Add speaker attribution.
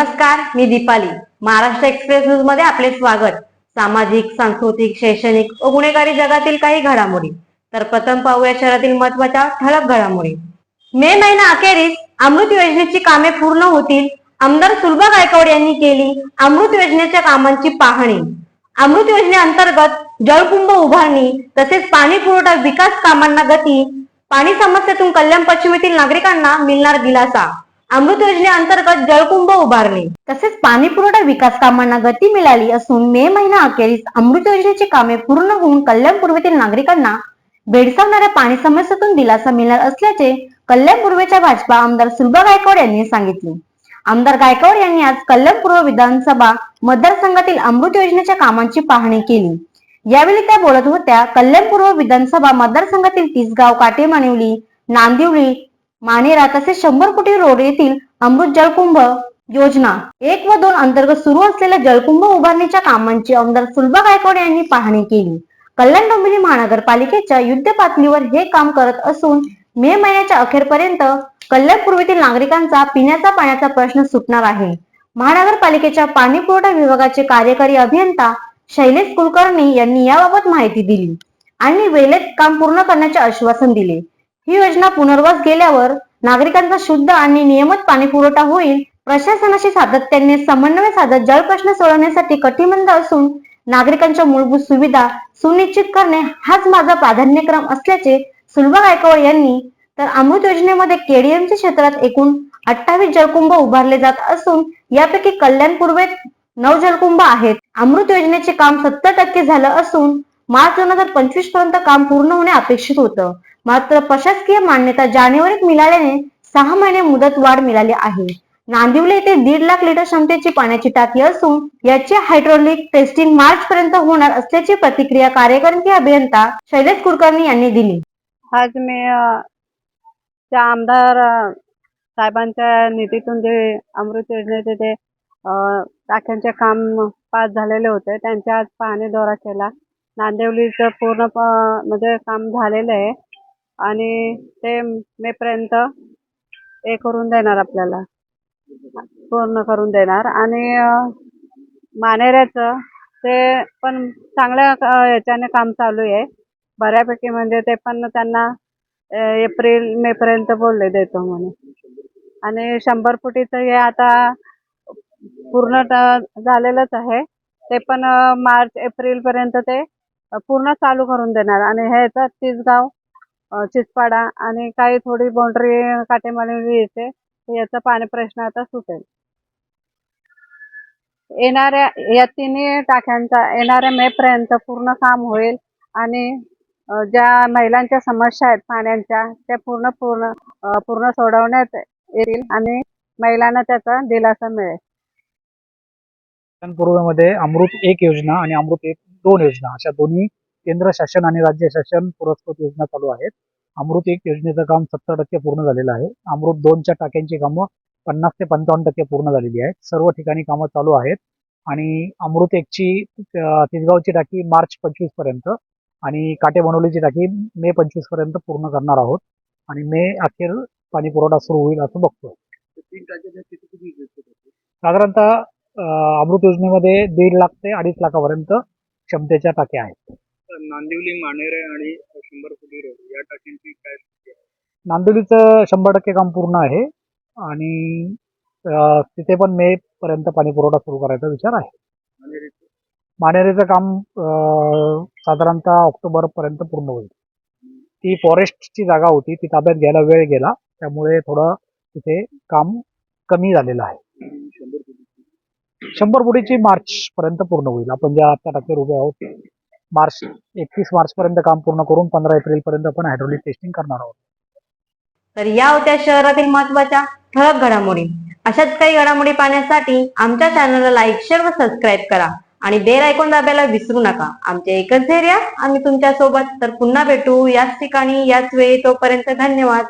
Speaker 1: नमस्कार मी दीपाली. महाराष्ट्र एक्सप्रेस न्यूजमध्ये आपले स्वागत. सामाजिक सांस्कृतिक शैक्षणिक व गुन्हेगारी जगातील काही घडामोडी. तर प्रथम पाहूया शहरातील महत्त्वाच्या ठळक घडामोडी. मे महिना अखेरीस अमृत योजनेची कामे पूर्ण होतील आमदार सुलभा गायकवाड यांनी केली अमृत योजनेच्या कामांची पाहणी. अमृत योजनेअंतर्गत जलकुंभ उभारणी तसेच पाणी पुरवठा विकास कामांना गती पाणी समस्येतून कल्याण पश्चिमेतील नागरिकांना मिळणार दिलासा. अमृत योजनेअंतर्गत जलकुंभ उभारणी तसेच पाणी पुरवठा विकास कामांना गती मिळाली असून मे महिना अखेरीस अमृत योजनेची कामे पूर्ण होऊन कल्याण पूर्वेतील नागरिकांना भेडसावणाऱ्या पाणी समस्येतून दिलासा मिळणार असल्याचे कल्याण पूर्वेच्या भाजपा आमदार सुलभा गायकवाड यांनी सांगितले. आमदार गायकवाड यांनी आज कल्याण पूर्व विधानसभा मतदारसंघातील अमृत योजनेच्या कामांची पाहणी केली. यावेळी त्या बोलत होत्या कल्याण पूर्व विधानसभा मतदारसंघातील तिसगाव काटेमानिवली नांदिवली मानेरा तसेच शंभर कोटी रोड येथील अमृत जलकुंभ योजना एक व दोन अंतर्गत सुरू असलेल्या जलकुंभ उभारणीच्या कामांची आमदार सुलभा गायकवाड यांनी पाहणी केली. कल्याण डोंबिवली महानगरपालिकेच्या युद्ध पातळीवर हे काम करत असून मे महिन्याच्या अखेरपर्यंत कल्याण पूर्वीतील नागरिकांचा पिण्याचा पाण्याचा प्रश्न सुटणार आहे. महानगरपालिकेच्या पाणी पुरवठा विभागाचे कार्यकारी अभियंता शैलेश कुलकर्णी यांनी याबाबत माहिती दिली आणि वेळेत काम पूर्ण करण्याचे आश्वासन दिले. ही योजना पुनर्वास गेल्यावर नागरिकांचा शुद्ध आणि नियमित पाणी पुरवठा होईल. प्रशासनाशी सातत्याने समन्वय साधत जल प्रश्न सोडवण्यासाठी कटिबंध असून नागरिकांच्या मूलभूत सुविधा सुनिश्चित करणे हाच माझा प्राधान्यक्रम असल्याचे सुलभा गायकवाड यांनी तर अमृत योजनेमध्ये केडीएमच्या क्षेत्रात एकूण अठ्ठावीस जलकुंभ उभारले जात असून यापैकी कल्याण पूर्वेत नऊ जलकुंभ आहेत. अमृत योजनेचे काम सत्तर टक्के झालं असून मार्च दोन हजार पंचवीसपर्यंत काम पूर्ण होणे अपेक्षित होतं. मात्र प्रशासकीय मान्यता जानेवारीत मिळाल्याने सहा महिने मुदत वाढ मिळाली आहे. नांदिवले येथे दीड लाख लिटर क्षमतेची पाण्याची टाकी असून याची हायड्रोलिक टेस्टिंग मार्च पर्यंत होणार असल्याची प्रतिक्रिया कार्यकारी अभियंता शैलेश कुलकर्णी यांनी दिली.
Speaker 2: आज मी त्या आमदार साहेबांच्या निधीतून जे अमृत योजनेचे ते टाक्यांचे काम पास झालेले होते त्यांच्या आज पाहणी दौरा केला. नांदिवलीचं पूर्ण म्हणजे काम झालेलं आहे. आणि ते मेपर्यंत हे करून देणार आपल्याला. पूर्ण करून देणार. आणि मानेऱ्याचं ते पण चांगल्या याच्याने काम चालू आहे. बऱ्यापैकी म्हणजे ते पण त्यांना एप्रिल मे पर्यंत बोलले देतो म्हणून. आणि शंभर फुटीचं हे आता पूर्ण झालेलंच आहे. ते पण मार्च एप्रिल पर्यंत ते पूर्ण चालू करून देणार. आणि ह्याचं तिसगाव गाव चिचपाडा आणि काही थोडी बाउंड्री काटेमाली येते याचा पाणी प्रश्न आता सुटेल. येणाऱ्या या तिन्ही टाक्यांचा येणाऱ्या मे पर्यंत पूर्ण काम होईल आणि ज्या महिलांच्या समस्या आहेत पाण्याच्या त्या पूर्ण पूर्ण पूर्ण सोडवण्यात येतील आणि महिलांना त्याचा दिलासा मिळेल.
Speaker 3: पूर्वमध्ये अमृत एक योजना आणि अमृत एक दोन योजना अशा दोन्ही केंद्र शासन आणि राज्य शासन पुरस्कृत योजना चालू आहेत. अमृत एक योजनेचं काम सत्तर टक्के पूर्ण झालेलं आहे. अमृत दोनच्या टाक्यांची कामं पन्नास ते पंचावन्न टक्के पूर्ण झालेली आहेत. सर्व ठिकाणी कामं चालू आहेत. आणि अमृत एकची तिसगावची टाकी मार्च पंचवीसपर्यंत आणि काटे बनवलीची टाकी मे पंचवीसपर्यंत पूर्ण करणार आहोत. आणि मे अखेर पाणी पुरवठा सुरू होईल असं बघतोय. साधारणतः अमृत योजनेमध्ये दीड लाख ते अडीच लाखापर्यंत क्षमतेच्या टाक्या आहेत.
Speaker 4: नांदिवली मानेरे आणि शंभर फुटी रोड या टाक्यांची काय स्थिती आहे?
Speaker 3: नांदिवलीचं शंभर टक्के काम पूर्ण आहे आणि अं, तिथे पण मे पर्यंत पाणी पुरवठा सुरू करायचा विचार आहे.
Speaker 4: मानेरीचं?
Speaker 3: मानेरीचं काम अं, साधारणतः ऑक्टोबर पर्यंत पूर्ण होईल. ती फॉरेस्टची जागा होती ती ताब्यात घ्यायला वेळ गेला त्यामुळे थोडं तिथे काम कमी झालेलं आहे.
Speaker 4: शंभर फुटी
Speaker 3: शंभर फुटीची मार्च पर्यंत पूर्ण होईल. आपण ज्या आता टक्के उभे आहोत मार्च एकतीस मार्च पर्यंत काम पूर्ण करून पंधरा एप्रिल पर्यंत आपण हायड्रोलिक टेस्टिंग करणार आहोत.
Speaker 1: तर या होत्या शहरातील महत्त्वाच्या ठळक घडामोडी. अशाच काही घडामोडी पाहण्यासाठी आमच्या चॅनलला लाईक शेअर व सबस्क्राईब करा. आणि बेल ऐकून दाबायला विसरू नका. आमचे एकच धैर्य आम्ही तुमच्यासोबत तर पुन्हा भेटू याच ठिकाणी याच वेळी. तोपर्यंत धन्यवाद.